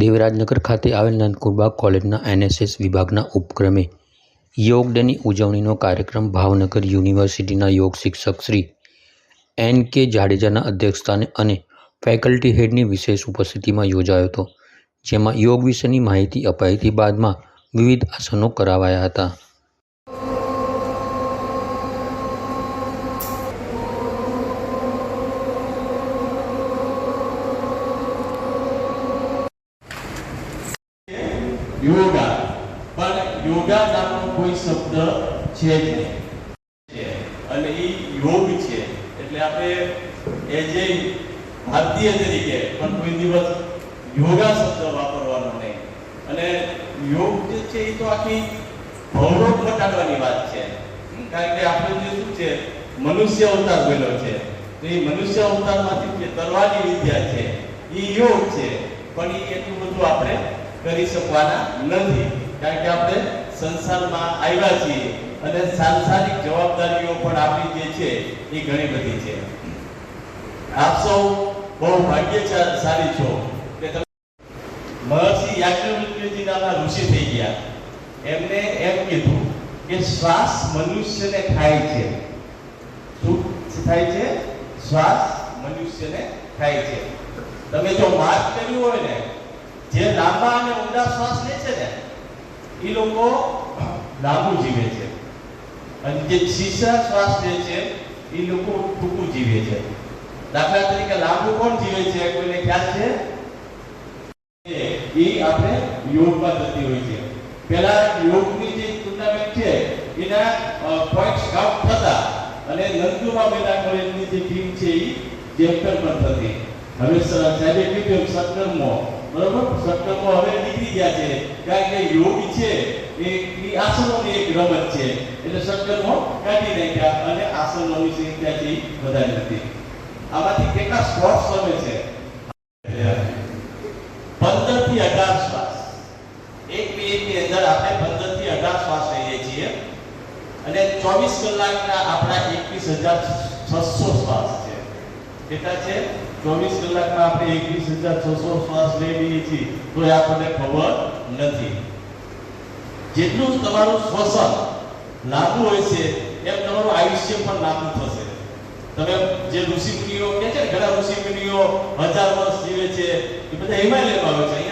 દેવરાજનગર ખાતે આવેલ નંદકુરબા કોલેજના એનએસએસ વિભાગના ઉપક્રમે યોગ ડેની ઉજવણીનો કાર્યક્રમ ભાવનગર યુનિવર્સિટીના યોગ શિક્ષક શ્રી એન કે જાડેજાના અધ્યક્ષસ્થાને અને ફેકલ્ટી હેડની વિશેષ ઉપસ્થિતિમાં યોજાયો હતો, જેમાં યોગ વિશેની માહિતી અપાઈ હતી. બાદમાં વિવિધ આસનો કરાવાયા હતા. યોગા. પણ યોગા નામનો કોઈ શબ્દ છે જ નહીં. અને એ યોગ છે. એટલે આપણે એ જે ભારતીય તરીકે પણ કોઈ દિવસ યોગા શબ્દ વાપરવાનો નહીં. અને યોગ જે છે એ તો આખી ભવરોગ મટાડવાની વાત છે. કારણ કે આપણે જે શું છે, મનુષ્ય અવતાર બન્યો છે. એ મનુષ્ય અવતારમાંથી જે તરવાની વિદ્યા છે એ યોગ છે. પણ એ એટલું બધું આપણે કરી શકવાના નથી. કારણ કે આપણે સંસારમાં આવ્યા છીએ અને સાંસારિક જવાબદારીઓ પણ આપણી જે છે એ ઘણી બધી છે. આપ સૌ બહુ ભાગ્યશાળી છો કે તમે મહર્ષિ યાજ્ઞવલ્ક્યજી નામના ઋષિ થઈ ગયા. એમને એમ કીધું કે શ્વાસ મનુષ્યને ખાય છે. શું થાય છે? શ્વાસ મનુષ્યને ખાય છે. તમે જો માર્ક કર્યું હોય ને જે લાંબા અને ઊંડા શ્વાસ લે છે ને એ લોકો લાંબુ જીવે છે. અને જે છીછરા શ્વાસ લે છે એ લોકો ટૂંકું જીવે છે. દાખલા તરીકે લાંબુ કોણ જીવે છે? કોઈને ખ્યાલ છે? એ આપણે યોગમાં થતી હોય છે. પહેલા યોગની જે ટુર્નામેન્ટ છે, એના પોઈન્ટ કાઉન્ટ થતા અને નંદુમાં મેલા કોલેજની જે ટીમ છે એ ચેમ્પિયન પણ થતી. હવે સાહેબે કીધું સત્કર્મો. બરોબર? સત્કર્મો હવે નીકળી ગયા છે. કારણ કે યોગ છે, એ ક્રિયાસનોની એક રમત છે. એટલે સત્કર્મો કાઢી નાખ્યા અને આસનોની સંખ્યા વધારી હતી આમાંથી કેટલા સ્પોર્ટ્સ રમે છે? પંદરથી અઢાર શ્વાસ. એક મિનિટની અંદર આપણે પંદરથી અઢાર શ્વાસ લઈએ છીએ. અને ચોવીસ કલાકના આપણા એકવીસ હજાર છસો શ્વાસ. કેટલા છે. ચોવીસ કલાકમાં આપણે એકવીસ હજાર છસો શ્વાસ લઈ લઈએ છીએ. તો એ આપણને ખબર નથી. જેટલું તમારું શ્વસન લાંબુ હોય છે, એમ તમારું આયુષ્ય પણ લાંબુ થશે. તમે જે ઋષિ મુનિઓ કે છે ઘણા ઋષિ મુનિઓ હજાર વર્ષ જીવે છે, એ બધા હિમાલયમાં આવે છે.